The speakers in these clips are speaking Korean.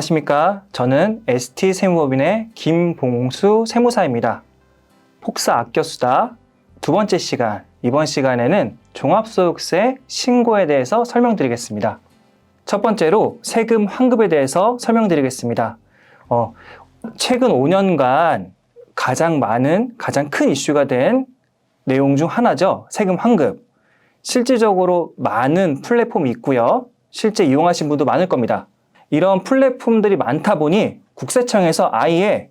안녕하십니까. 저는 ST 세무법인의 김봉수 세무사입니다. 폭사 아껴수다 두 번째 시간, 이번 시간에는 종합소득세 신고에 대해서 설명드리겠습니다. 첫 번째로 세금 환급에 대해서 설명드리겠습니다. 어, 최근 5년간 가장 많은, 가장 큰 이슈가 된 내용 중 하나죠. 세금 환급. 실질적으로 많은 플랫폼이 있고요. 실제 이용하신 분도 많을 겁니다. 이런 플랫폼들이 많다 보니 국세청에서 아예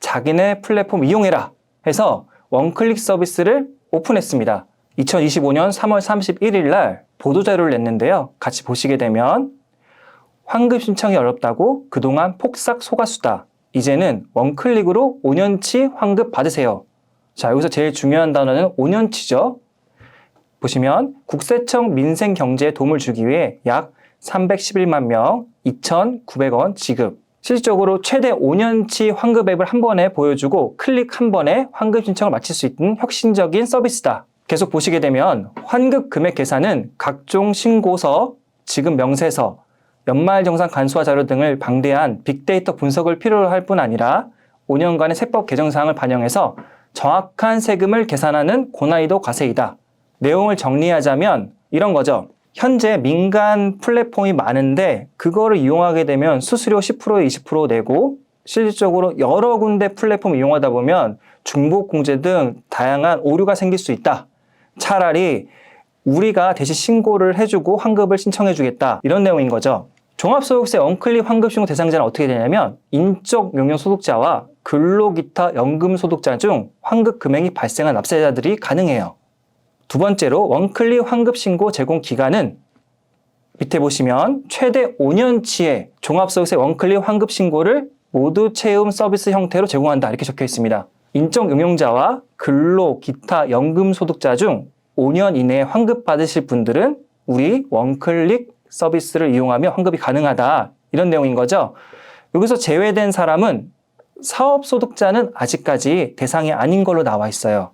자기네 플랫폼 이용해라 해서 원클릭 서비스를 오픈했습니다. 2025년 3월 31일 날 보도자료를 냈는데요. 같이 보시게 되면 환급 신청이 어렵다고 그동안 폭삭 속았수다. 이제는 원클릭으로 5년치 환급 받으세요. 자, 여기서 제일 중요한 단어는 5년치죠. 보시면 국세청 민생 경제에 도움을 주기 위해 약 311만 명, 2,900원 지급. 실질적으로 최대 5년치 환급 앱을 한 번에 보여주고 클릭 한 번에 환급 신청을 마칠 수 있는 혁신적인 서비스다. 계속 보시게 되면 환급 금액 계산은 각종 신고서, 지급 명세서, 연말 정산 간소화 자료 등을 방대한 빅데이터 분석을 필요로 할 뿐 아니라 5년간의 세법 개정 사항을 반영해서 정확한 세금을 계산하는 고난이도 과세이다. 내용을 정리하자면 이런 거죠. 현재 민간 플랫폼이 많은데 그거를 이용하게 되면 수수료 10% 20% 내고 실질적으로 여러 군데 플랫폼 이용하다 보면 중복 공제 등 다양한 오류가 생길 수 있다. 차라리 우리가 대신 신고를 해주고 환급을 신청해 주겠다. 이런 내용인 거죠. 종합소득세 원클릭 환급 신고 대상자는 어떻게 되냐면 인적 용역 소득자와 근로기타 연금 소득자 중 환급 금액이 발생한 납세자들이 가능해요. 두 번째로 원클릭 환급 신고 제공 기간은 밑에 보시면 최대 5년치의 종합소득세 원클릭 환급 신고를 모두 채움 서비스 형태로 제공한다 이렇게 적혀 있습니다. 인적 용역자와 근로 기타 연금 소득자 중 5년 이내에 환급 받으실 분들은 우리 원클릭 서비스를 이용하며 환급이 가능하다 이런 내용인 거죠. 여기서 제외된 사람은 사업 소득자는 아직까지 대상이 아닌 걸로 나와 있어요.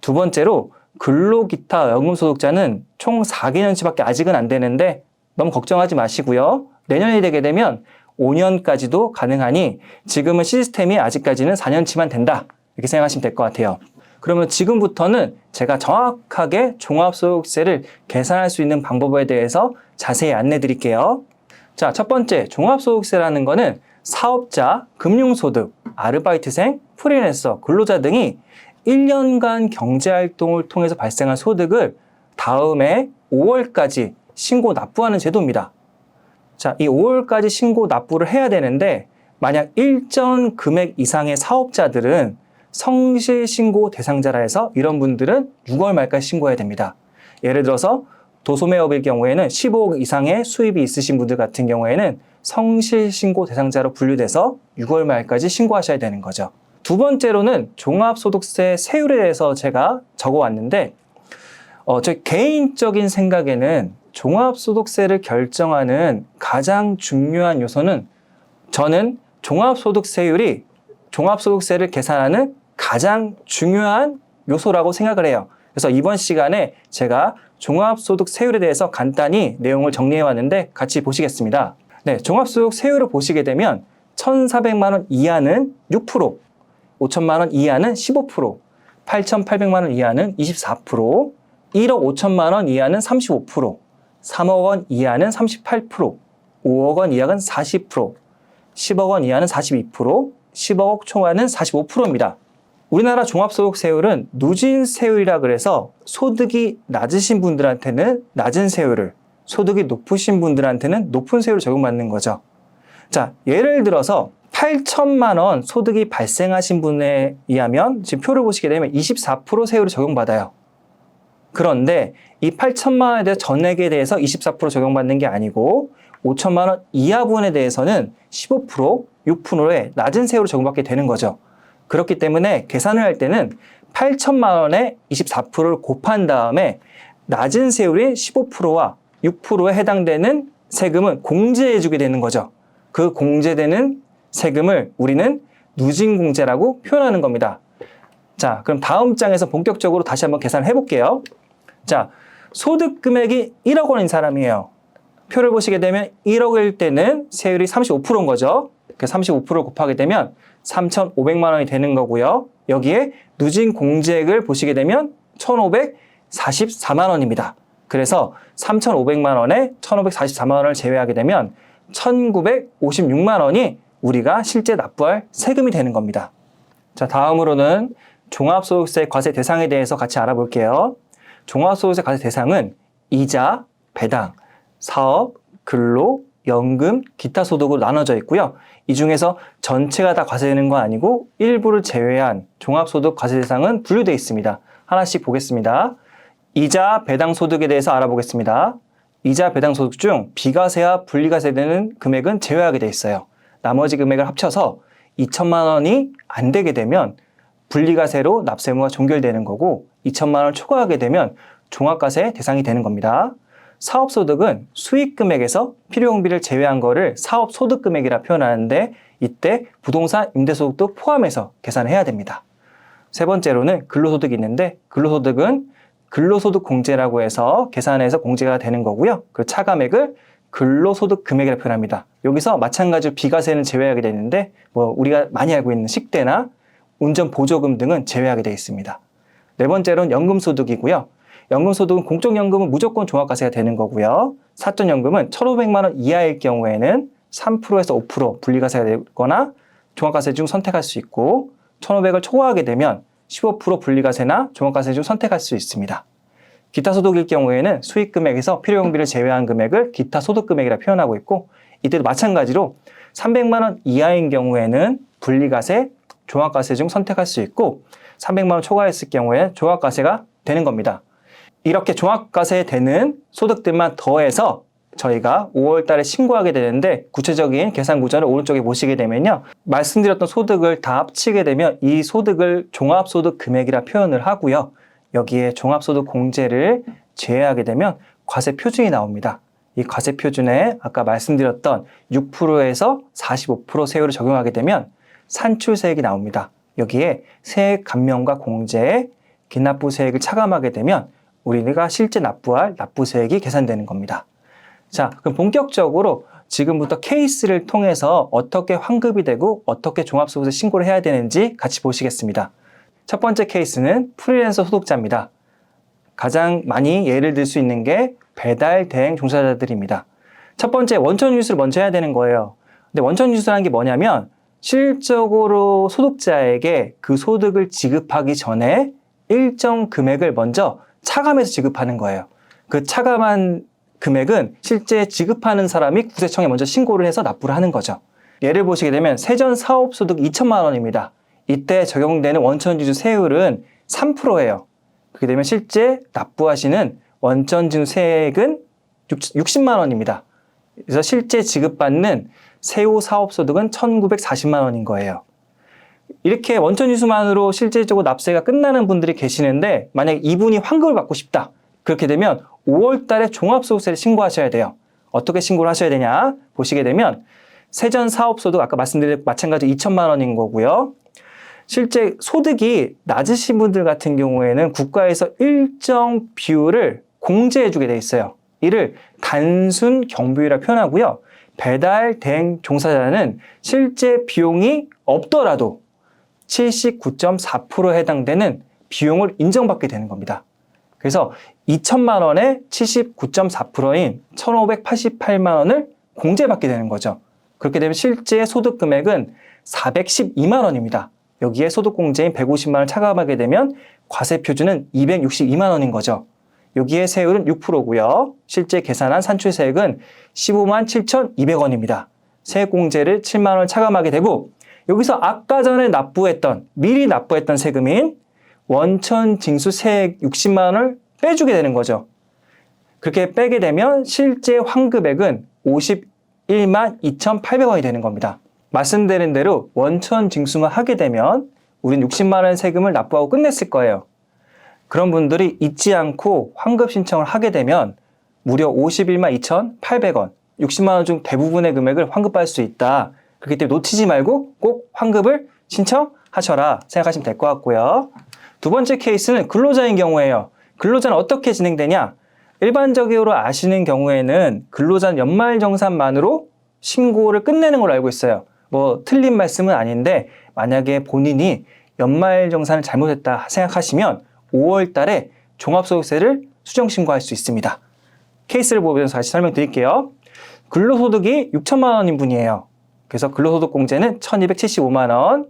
두 번째로 근로기타 연금소득자는 총 4개년치밖에 아직은 안 되는데 너무 걱정하지 마시고요. 내년이 되게 되면 5년까지도 가능하니 지금은 시스템이 아직까지는 4년치만 된다. 이렇게 생각하시면 될 것 같아요. 그러면 지금부터는 제가 정확하게 종합소득세를 계산할 수 있는 방법에 대해서 자세히 안내 드릴게요. 자, 첫 번째, 종합소득세라는 거는 사업자, 금융소득, 아르바이트생, 프리랜서, 근로자 등이 1년간 경제활동을 통해서 발생한 소득을 다음에 5월까지 신고 납부하는 제도입니다. 자, 이 5월까지 신고 납부를 해야 되는데 만약 일정 금액 이상의 사업자들은 성실 신고 대상자라 해서 이런 분들은 6월 말까지 신고해야 됩니다. 예를 들어서 도소매업일 경우에는 15억 이상의 수입이 있으신 분들 같은 경우에는 성실 신고 대상자로 분류돼서 6월 말까지 신고하셔야 되는 거죠. 두 번째로는 종합소득세 세율에 대해서 제가 적어왔는데, 어, 제 개인적인 생각에는 종합소득세를 결정하는 가장 중요한 요소는 저는 종합소득세율이 종합소득세를 계산하는 가장 중요한 요소라고 생각을 해요. 그래서 이번 시간에 제가 종합소득세율에 대해서 간단히 내용을 정리해 왔는데 같이 보시겠습니다. 네, 종합소득세율을 보시게 되면 1,400만 원 이하는 6%, 5천만 원 이하는 15%, 8,800만 원 이하는 24%, 1억 5천만 원 이하는 35%, 3억 원 이하는 38%, 5억 원 이하는 40%, 10억 원 이하는 42%, 10억 초과는 45%입니다. 우리나라 종합소득세율은 누진세율이라 그래서 소득이 낮으신 분들한테는 낮은 세율을, 소득이 높으신 분들한테는 높은 세율을 적용받는 거죠. 자, 예를 들어서 8천만 원 소득이 발생하신 분에 의하면 지금 표를 보시게 되면 24% 세율을 적용받아요. 그런데 이 8천만 원에 대해 전액에 대해서 24% 적용받는 게 아니고 5천만 원 이하분에 대해서는 15% 6%의 낮은 세율을 적용받게 되는 거죠. 그렇기 때문에 계산을 할 때는 8천만 원에 24%를 곱한 다음에 낮은 세율이 15%와 6%에 해당되는 세금은 공제해 주게 되는 거죠. 그 공제되는 세금을 우리는 누진공제라고 표현하는 겁니다. 자, 그럼 다음 장에서 본격적으로 다시 한번 계산을 해볼게요. 자, 소득 금액이 1억 원인 사람이에요. 표를 보시게 되면 1억일 때는 세율이 35%인 거죠. 그 35%를 곱하게 되면 3,500만 원이 되는 거고요. 여기에 누진 공제액을 보시게 되면 1,544만 원입니다. 그래서 3,500만 원에 1,544만 원을 제외하게 되면 1,956만 원이 우리가 실제 납부할 세금이 되는 겁니다. 자, 다음으로는 종합소득세 과세 대상에 대해서 같이 알아볼게요. 종합소득세 과세 대상은 이자, 배당, 사업, 근로, 연금, 기타 소득으로 나눠져 있고요. 이 중에서 전체가 다 과세되는 건 아니고 일부를 제외한 종합소득 과세 대상은 분류되어 있습니다. 하나씩 보겠습니다. 이자, 배당 소득에 대해서 알아보겠습니다. 이자, 배당 소득 중 비과세와 분리과세되는 금액은 제외하게 되어 있어요. 나머지 금액을 합쳐서 2천만 원이 안 되게 되면 분리과세로 납세무가 종결되는 거고 2천만 원을 초과하게 되면 종합과세 대상이 되는 겁니다. 사업소득은 수익금액에서 필요용비를 제외한 거를 사업소득금액이라 표현하는데 이때 부동산 임대소득도 포함해서 계산해야 됩니다. 세 번째로는 근로소득이 있는데 근로소득은 근로소득 공제라고 해서 계산해서 공제가 되는 거고요. 그 차감액을 근로소득 금액이라 표현합니다. 여기서 마찬가지로 비과세는 제외하게 되는데 뭐 우리가 많이 알고 있는 식대나 운전 보조금 등은 제외하게 되어 있습니다. 네 번째로는 연금소득이고요. 연금소득은 공적연금은 무조건 종합과세가 되는 거고요. 사적연금은 1,500만 원 이하일 경우에는 3%에서 5% 분리과세가 되거나 종합과세 중 선택할 수 있고 1,500을 초과하게 되면 15% 분리과세나 종합과세 중 선택할 수 있습니다. 기타 소득일 경우에는 수익 금액에서 필요용비를 제외한 금액을 기타 소득 금액이라 표현하고 있고 이때도 마찬가지로 300만 원 이하인 경우에는 분리과세, 종합과세 중 선택할 수 있고 300만 원 초과했을 경우에 종합과세가 되는 겁니다. 이렇게 종합과세 되는 소득들만 더해서 저희가 5월 달에 신고하게 되는데 구체적인 계산 구조를 오른쪽에 보시게 되면요. 말씀드렸던 소득을 다 합치게 되면 이 소득을 종합소득 금액이라 표현을 하고요. 여기에 종합소득 공제를 제외하게 되면 과세 표준이 나옵니다. 이 과세 표준에 아까 말씀드렸던 6%에서 45% 세율을 적용하게 되면 산출세액이 나옵니다. 여기에 세액 감면과 공제에 기납부세액을 차감하게 되면 우리가 실제 납부할 납부세액이 계산되는 겁니다. 자, 그럼 본격적으로 지금부터 케이스를 통해서 어떻게 환급이 되고 어떻게 종합소득세 신고를 해야 되는지 같이 보시겠습니다. 첫 번째 케이스는 프리랜서 소득자입니다. 가장 많이 예를 들 수 있는 게 배달 대행 종사자들입니다. 첫 번째 원천 뉴스를 먼저 해야 되는 거예요. 근데 원천 뉴스라는 게 뭐냐면 실적으로 소득자에게 그 소득을 지급하기 전에 일정 금액을 먼저 차감해서 지급하는 거예요. 그 차감한 금액은 실제 지급하는 사람이 국세청에 먼저 신고를 해서 납부를 하는 거죠. 예를 보시게 되면 세전 사업소득 2천만 원입니다. 이때 적용되는 원천지수 세율은 3%예요. 그렇게 되면 실제 납부하시는 원천지수 세액은 60만 원입니다. 그래서 실제 지급받는 세후 사업소득은 1,940만 원인 거예요. 이렇게 원천지수만으로 실질적으로 납세가 끝나는 분들이 계시는데 만약 이분이 환급을 받고 싶다. 그렇게 되면 5월 달에 종합소득세를 신고하셔야 돼요. 어떻게 신고를 하셔야 되냐? 보시게 되면 세전 사업소득 아까 말씀드린 마찬가지 2천만 원인 거고요. 실제 소득이 낮으신 분들 같은 경우에는 국가에서 일정 비율을 공제해 주게 돼 있어요. 이를 단순 경비율이라 표현하고요. 배달 대행 종사자는 실제 비용이 없더라도 79.4%에 해당되는 비용을 인정받게 되는 겁니다. 그래서 2천만 원에 79.4%인 1,588만 원을 공제받게 되는 거죠. 그렇게 되면 실제 소득 금액은 412만 원입니다. 여기에 소득 공제인 150만 원 차감하게 되면 과세 표준은 262만 원인 거죠. 여기에 세율은 6%고요. 실제 계산한 산출세액은 15만 7,200원입니다. 세액공제를 7만 원 차감하게 되고 여기서 아까 전에 납부했던 미리 납부했던 세금인 원천 징수 세액 60만 원을 빼주게 되는 거죠. 그렇게 빼게 되면 실제 환급액은 51만 2,800원이 되는 겁니다. 말씀드린 대로 원천 징수만 하게 되면 우린 60만 원 세금을 납부하고 끝냈을 거예요. 그런 분들이 잊지 않고 환급 신청을 하게 되면 무려 51만 2,800원, 60만 원 중 대부분의 금액을 환급받을 수 있다. 그렇기 때문에 놓치지 말고 꼭 환급을 신청하셔라 생각하시면 될 것 같고요. 두 번째 케이스는 근로자인 경우에요. 근로자는 어떻게 진행되냐? 일반적으로 아시는 경우에는 근로자 연말정산만으로 신고를 끝내는 걸로 알고 있어요. 뭐 틀린 말씀은 아닌데 만약에 본인이 연말 정산을 잘못했다 생각하시면 5월 달에 종합소득세를 수정 신고할 수 있습니다. 케이스를 보면서 다시 설명드릴게요. 근로소득이 6천만 원인 분이에요. 그래서 근로소득공제는 1275만 원,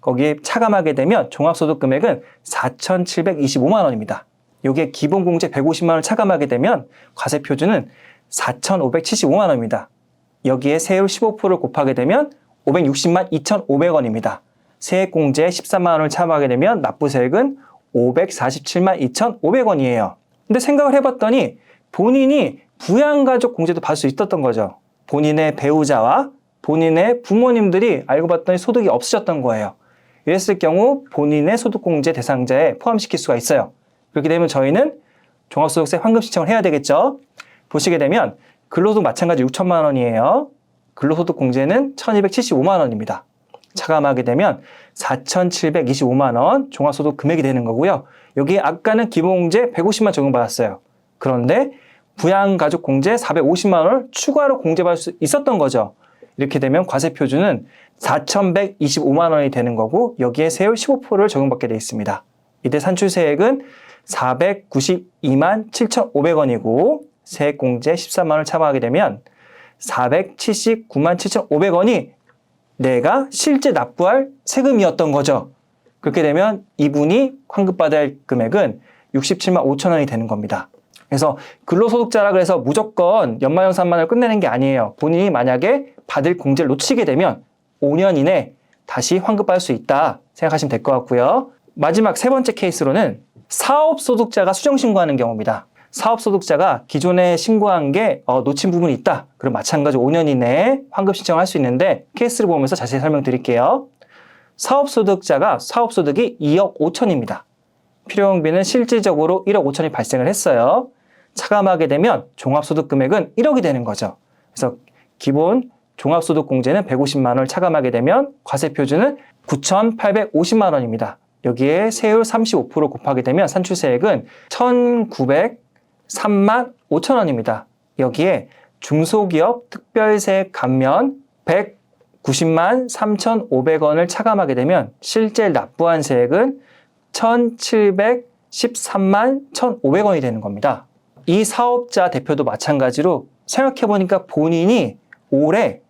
거기에 차감하게 되면 종합소득 금액은 4,725만 원입니다. 요게 기본공제 150만 원을 차감하게 되면 과세 표준은 4,575만 원입니다. 여기에 세율 15%를 곱하게 되면 560만 2,500원입니다. 세액공제 13만 원을 차감하게 되면 납부세액은 547만 2,500원이에요. 근데 생각을 해봤더니 본인이 부양가족 공제도 받을 수 있었던 거죠. 본인의 배우자와 본인의 부모님들이 알고 봤더니 소득이 없으셨던 거예요. 이랬을 경우 본인의 소득공제 대상자에 포함시킬 수가 있어요. 그렇게 되면 저희는 종합소득세 환급 신청을 해야 되겠죠. 보시게 되면 근로소득 마찬가지 6천만 원이에요. 근로소득 공제는 1275만 원입니다. 차감하게 되면 4,725만 원 종합소득 금액이 되는 거고요. 여기 아까는 기본공제 150만 적용받았어요. 그런데 부양가족 공제 450만 원을 추가로 공제받을 수 있었던 거죠. 이렇게 되면 과세 표준은 4,125만 원이 되는 거고 여기에 세율 15%를 적용받게 되어 있습니다. 이때 산출세액은 492만 7,500원이고 세액공제 13만 원을 차감하게 되면 479만 7,500원이 내가 실제 납부할 세금이었던 거죠. 그렇게 되면 이분이 환급받아야 할 금액은 67만 5천 원이 되는 겁니다. 그래서 근로소득자라 그래서 무조건 연말연산만을 끝내는 게 아니에요. 본인이 만약에 받을 공제를 놓치게 되면 5년 이내 다시 환급받을 수 있다 생각하시면 될 것 같고요. 마지막 세 번째 케이스로는 사업소득자가 수정신고하는 경우입니다. 사업소득자가 기존에 신고한 게 어, 놓친 부분이 있다. 그럼 마찬가지로 5년 이내에 환급 신청을 할수 있는데 케이스를 보면서 자세히 설명드릴게요. 사업소득자가 사업소득이 2억 5천입니다. 필요용비는 실질적으로 1억 5천이 발생을 했어요. 차감하게 되면 종합소득 금액은 1억이 되는 거죠. 그래서 기본 종합소득 공제는 150만 원을 차감하게 되면 과세 표준은 9,850만 원입니다. 여기에 세율 35% 곱하게 되면 산출세액은 1,903만 5천 원입니다. 여기에 중소기업 특별세 감면 190만 3,500원을 차감하게 되면 실제 납부한 세액은 1,713만 1,500원이 되는 겁니다. 이 사업자 대표도 마찬가지로 생각해보니까 본인이 올해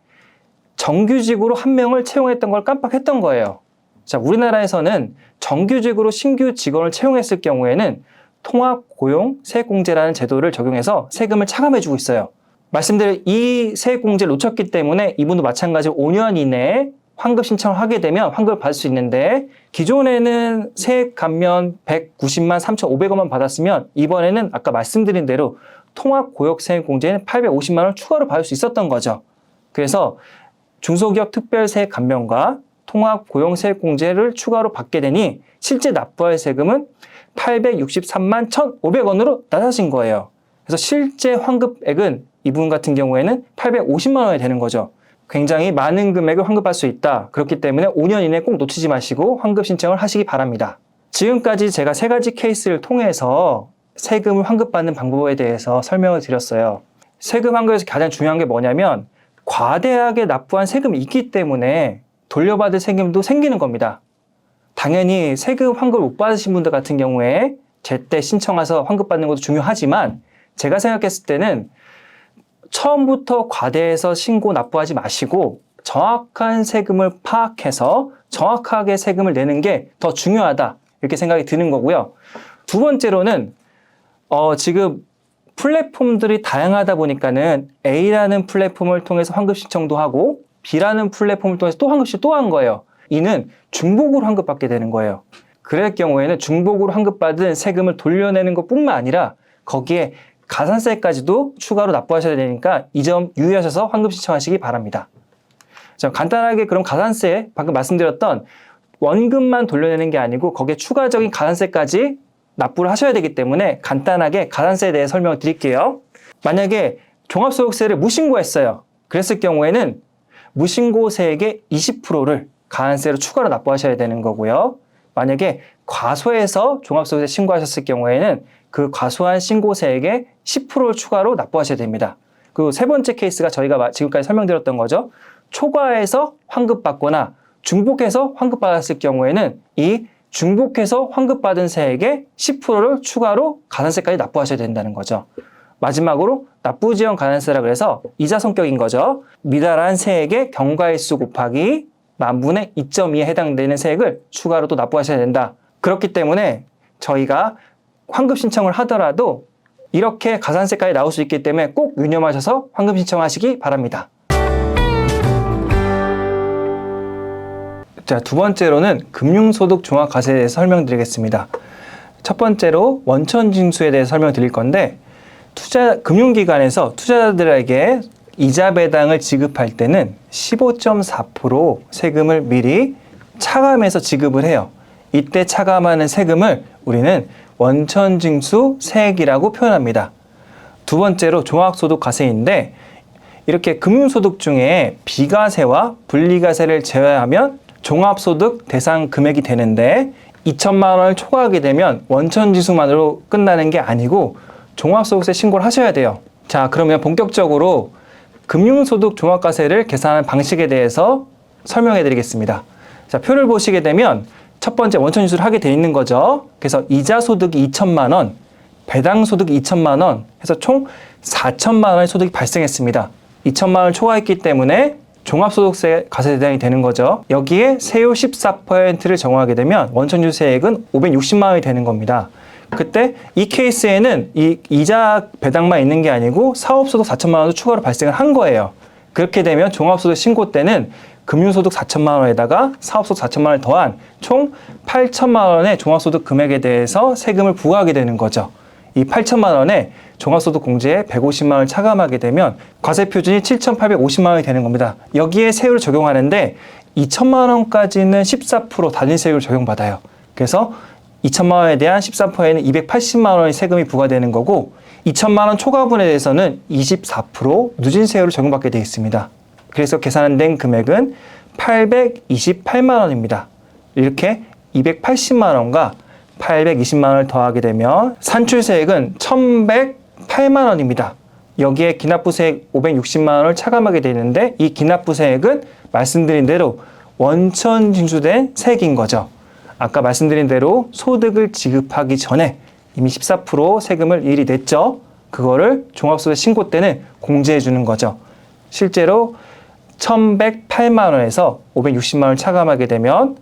정규직으로 한 명을 채용했던 걸 깜빡했던 거예요. 자, 우리나라에서는 정규직으로 신규 직원을 채용했을 경우에는 통합 고용 세액공제라는 제도를 적용해서 세금을 차감해주고 있어요. 말씀드린 이 세액공제를 놓쳤기 때문에 이분도 마찬가지로 5년 이내에 환급 신청을 하게 되면 환급을 받을 수 있는데 기존에는 세액 감면 190만 3,500원만 받았으면 이번에는 아까 말씀드린 대로 통합 고역 세액 공제는 850만 원 추가로 받을 수 있었던 거죠. 그래서 중소기업 특별세액 감면과 통합 고용 세액 공제를 추가로 받게 되니 실제 납부할 세금은 863만 1,500원으로 낮아진 거예요. 그래서 실제 환급액은 이분 같은 경우에는 850만 원이 되는 거죠. 굉장히 많은 금액을 환급할 수 있다. 그렇기 때문에 5년 이내 꼭 놓치지 마시고 환급 신청을 하시기 바랍니다. 지금까지 제가 세 가지 케이스를 통해서 세금을 환급받는 방법에 대해서 설명을 드렸어요. 세금 환급에서 가장 중요한 게 뭐냐면 과대하게 납부한 세금이 있기 때문에 돌려받을 세금도 생기는 겁니다. 당연히 세금 환급을 못 받으신 분들 같은 경우에 제때 신청해서 환급 받는 것도 중요하지만 제가 생각했을 때는 처음부터 과대해서 신고 납부하지 마시고 정확한 세금을 파악해서 정확하게 세금을 내는 게 더 중요하다 이렇게 생각이 드는 거고요. 두 번째로는 어, 지금 플랫폼들이 다양하다 보니까는 A라는 플랫폼을 통해서 환급 신청도 하고 B라는 플랫폼을 통해서 또 환급 신청 또한 거예요. 이는 중복으로 환급받게 되는 거예요. 그럴 경우에는 중복으로 환급받은 세금을 돌려내는 것뿐만 아니라 거기에 가산세까지도 추가로 납부하셔야 되니까 이 점 유의하셔서 환급 신청하시기 바랍니다. 자, 간단하게 그럼 가산세 방금 말씀드렸던 원금만 돌려내는 게 아니고 거기에 추가적인 가산세까지 납부를 하셔야 되기 때문에 간단하게 가산세에 대해 설명을 드릴게요. 만약에 종합소득세를 무신고했어요. 그랬을 경우에는 무신고세액의 20%를 가산세로 추가로 납부하셔야 되는 거고요. 만약에 과소해서 종합소득세 신고하셨을 경우에는 그 과소한 신고세액의 10%를 추가로 납부하셔야 됩니다. 그리고 세 번째 케이스가 저희가 마- 지금까지 설명드렸던 거죠. 초과해서 환급받거나 중복해서 환급받았을 경우에는 이 중복해서 환급받은 세액의 10%를 추가로 가산세까지 납부하셔야 된다는 거죠. 마지막으로 납부지연 가산세라 그래서 이자 성격인 거죠. 미달한 세액의 경과일수 곱하기 만분의 2.2에 해당되는 세액을 추가로 또 납부하셔야 된다. 그렇기 때문에 저희가 환급 신청을 하더라도 이렇게 가산세까지 나올 수 있기 때문에 꼭 유념하셔서 환급 신청하시기 바랍니다. 자, 두 번째로는 금융소득 종합과세에 대해서 설명드리겠습니다. 첫 번째로 원천징수에 대해서 설명드릴 건데 투자 금융기관에서 투자자들에게 이자 배당을 지급할 때는 15.4% 세금을 미리 차감해서 지급을 해요. 이때 차감하는 세금을 우리는 원천 징수 세액이라고 표현합니다. 두 번째로 종합소득 과세인데 이렇게 금융소득 중에 비과세와 분리과세를 제외하면 종합소득 대상 금액이 되는데 2천만 원을 초과하게 되면 원천지수만으로 끝나는 게 아니고 종합소득세 신고를 하셔야 돼요. 자, 그러면 본격적으로 금융소득 종합과세를 계산하는 방식에 대해서 설명해 드리겠습니다. 자, 표를 보시게 되면 첫 번째 원천지수를 하게 돼 있는 거죠. 그래서 이자 소득이 2천만 원, 배당 소득이 2천만 원 해서 총 4천만 원의 소득이 발생했습니다. 2천만 원을 초과했기 때문에 종합소득세 과세 대상이 되는 거죠. 여기에 세율 14%를 정하게 되면 원천주세액은 560만 원이 되는 겁니다. 그때 이 케이스에는 이 이자 배당만 있는 게 아니고 사업소득 4천만 원도 추가로 발생을 한 거예요. 그렇게 되면 종합소득 신고 때는 금융소득 4천만 원에다가 사업소득 4천만 원을 더한 총 8천만 원의 종합소득 금액에 대해서 세금을 부과하게 되는 거죠. 이 8천만 원에 종합소득 공제에 150만 원을 차감하게 되면 과세 표준이 7,850만 원이 되는 겁니다. 여기에 세율을 적용하는데 2천만 원까지는 14% 단위 세율을 적용받아요. 그래서 2천만 원에 대한 13%에는 280만 원의 세금이 부과되는 거고 2천만 원 초과분에 대해서는 24% 누진 세율을 적용받게 되어 있습니다. 그래서 계산된 금액은 828만 원입니다. 이렇게 280만 원과 820만 원을 더하게 되면 산출세액은 1,108만 원입니다. 여기에 기납부세액 560만 원을 차감하게 되는데 이 기납부세액은 말씀드린 대로 원천 징수된 세액인 거죠. 아까 말씀드린 대로 소득을 지급하기 전에 이미 14% 세금을 미리 냈죠. 그거를 종합소득 신고 때는 공제해 주는 거죠. 실제로 1,108만 원에서 560만 원을 차감하게 되면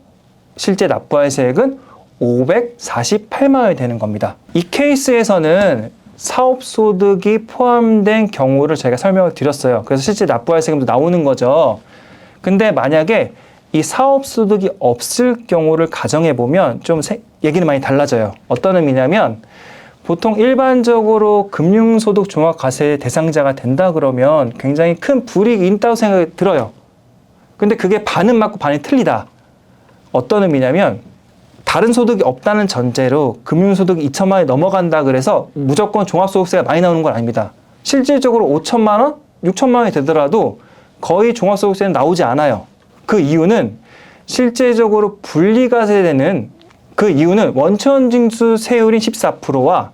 실제 납부할 세액은 548만 원이 되는 겁니다. 이 케이스에서는 사업 소득이 포함된 경우를 저희가 설명을 드렸어요. 그래서 실제 납부할 세금도 나오는 거죠. 근데 만약에 이 사업 소득이 없을 경우를 가정해 보면 좀 세- 얘기는 많이 달라져요. 어떤 의미냐면 보통 일반적으로 금융소득 종합과세 대상자가 된다 그러면 굉장히 큰 불이익이 있다고 생각이 들어요. 근데 그게 반은 맞고 반이 틀리다. 어떤 의미냐면 다른 소득이 없다는 전제로 금융소득이 2천만 원이 넘어간다 그래서 무조건 종합소득세가 많이 나오는 건 아닙니다. 실질적으로 5천만 원, 6천만 원이 되더라도 거의 종합소득세는 나오지 않아요. 그 이유는 실제적으로 분리과세되는 그 이유는 원천 징수 세율인 14%와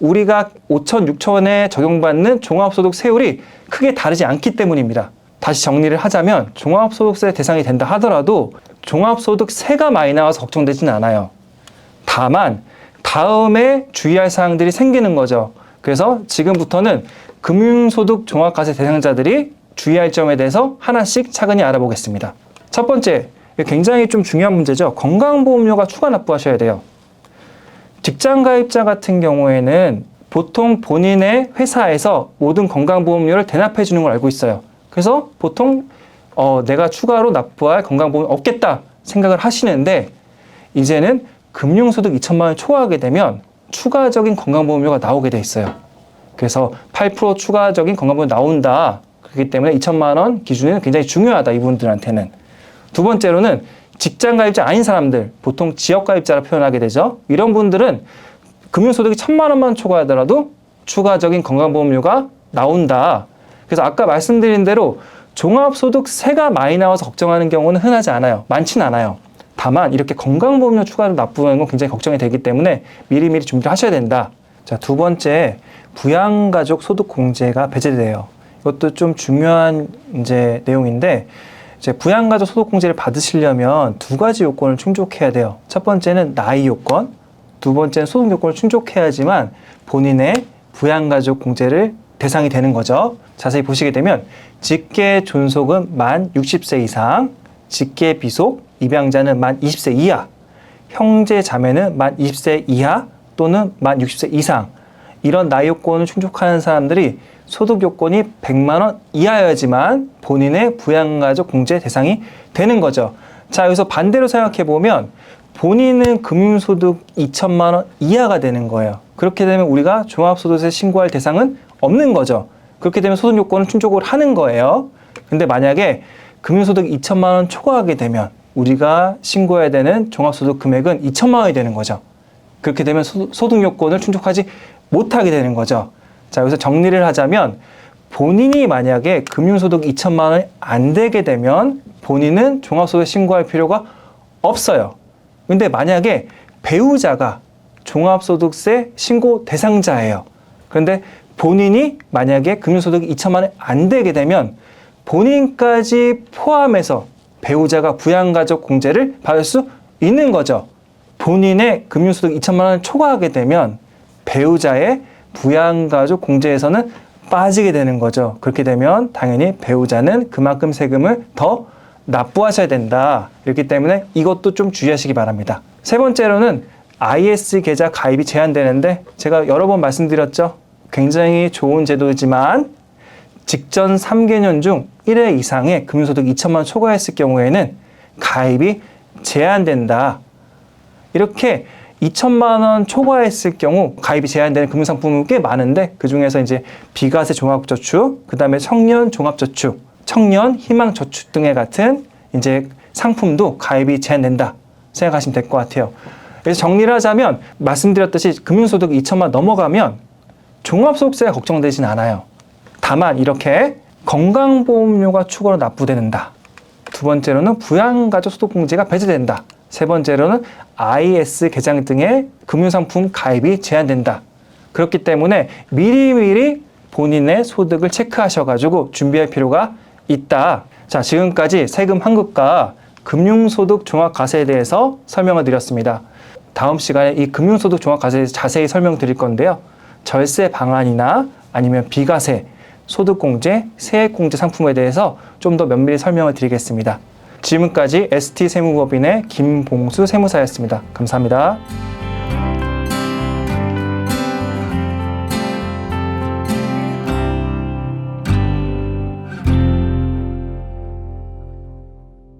우리가 5천, 6천에 적용받는 종합소득 세율이 크게 다르지 않기 때문입니다. 다시 정리를 하자면 종합소득세 대상이 된다 하더라도 종합소득세가 많이 나와서 걱정되지는 않아요. 다만 다음에 주의할 사항들이 생기는 거죠. 그래서 지금부터는 금융소득 종합과세 대상자들이 주의할 점에 대해서 하나씩 차근히 알아보겠습니다. 첫 번째, 굉장히 좀 중요한 문제죠. 건강보험료가 추가 납부하셔야 돼요. 직장 가입자 같은 경우에는 보통 본인의 회사에서 모든 건강보험료를 대납해 주는 걸 알고 있어요. 그래서 보통 어, 내가 추가로 납부할 건강보험이 없겠다 생각을 하시는데 이제는 금융소득 2천만 원 초과하게 되면 추가적인 건강보험료가 나오게 돼 있어요. 그래서 8% 추가적인 건강보험 나온다. 그렇기 때문에 2천만 원 기준은 굉장히 중요하다 이분들한테는. 두 번째로는 직장 가입자 아닌 사람들, 보통 지역 가입자라 표현하게 되죠. 이런 분들은 금융소득이 천만 원만 초과하더라도 추가적인 건강보험료가 나온다. 그래서 아까 말씀드린 대로 종합소득세가 많이 나와서 걱정하는 경우는 흔하지 않아요. 많진 않아요. 다만 이렇게 건강보험료 추가로 납부하는 건 굉장히 걱정이 되기 때문에 미리미리 준비를 하셔야 된다. 자, 두 번째 부양가족 소득 공제가 배제돼요. 이것도 좀 중요한 이제 내용인데 이제 부양가족 소득 공제를 받으시려면 두 가지 요건을 충족해야 돼요. 첫 번째는 나이 요건, 두 번째는 소득 요건을 충족해야지만 본인의 부양가족 공제를 대상이 되는 거죠. 자세히 보시게 되면 직계 존속은 만 60세 이상, 직계 비속 입양자는 만 20세 이하, 형제 자매는 만 20세 이하 또는 만 60세 이상 이런 나이 요건을 충족하는 사람들이 소득 요건이 100만 원 이하여야지만 본인의 부양가족 공제 대상이 되는 거죠. 자, 여기서 반대로 생각해 보면 본인은 금융소득 2천만 원 이하가 되는 거예요. 그렇게 되면 우리가 종합소득세 신고할 대상은 없는 거죠. 그렇게 되면 소득 요건을 충족을 하는 거예요. 근데 만약에 금융소득 2천만 원 초과하게 되면 우리가 신고해야 되는 종합소득 금액은 2천만 원이 되는 거죠. 그렇게 되면 소- 소득 요건을 충족하지 못하게 되는 거죠. 자, 여기서 정리를 하자면 본인이 만약에 금융소득 2천만 원이 안 되게 되면 본인은 종합소득 신고할 필요가 없어요. 근데 만약에 배우자가 종합소득세 신고 대상자예요. 그런데 본인이 만약에 금융소득 2천만 원이 안 되게 되면 본인까지 포함해서 배우자가 부양가족 공제를 받을 수 있는 거죠. 본인의 금융소득 2천만 원을 초과하게 되면 배우자의 부양가족 공제에서는 빠지게 되는 거죠. 그렇게 되면 당연히 배우자는 그만큼 세금을 더 납부하셔야 된다. 이렇기 때문에 이것도 좀 주의하시기 바랍니다. 세 번째로는 IS 계좌 가입이 제한되는데 제가 여러 번 말씀드렸죠. 굉장히 좋은 제도이지만 직전 3개년 중 1회 이상의 금융소득 2천만 원 초과했을 경우에는 가입이 제한된다. 이렇게 2천만 원 초과했을 경우 가입이 제한되는 금융상품은 꽤 많은데 그 중에서 이제 비과세 종합저축, 그 다음에 청년 종합저축, 청년 희망저축 등의 같은 이제 상품도 가입이 제한된다 생각하시면 될 것 같아요. 그래서 정리를 하자면 말씀드렸듯이 금융소득 2천만 원 넘어가면 종합소득세가 걱정되진 않아요. 다만 이렇게 건강보험료가 추가로 납부된다. 두 번째로는 부양가족 소득공제가 배제된다. 세 번째로는 IS 계장 등의 금융상품 가입이 제한된다. 그렇기 때문에 미리미리 본인의 소득을 체크하셔가지고 준비할 필요가 있다. 자, 지금까지 세금 환급과 금융소득 종합과세에 대해서 설명을 드렸습니다. 다음 시간에 이 금융소득 종합과세에 대해서 자세히 설명드릴 건데요. 절세 방안이나 아니면 비과세, 소득공제, 세액공제 상품에 대해서 좀 더 면밀히 설명을 드리겠습니다. 지금까지 ST 세무법인의 김봉수 세무사였습니다. 감사합니다.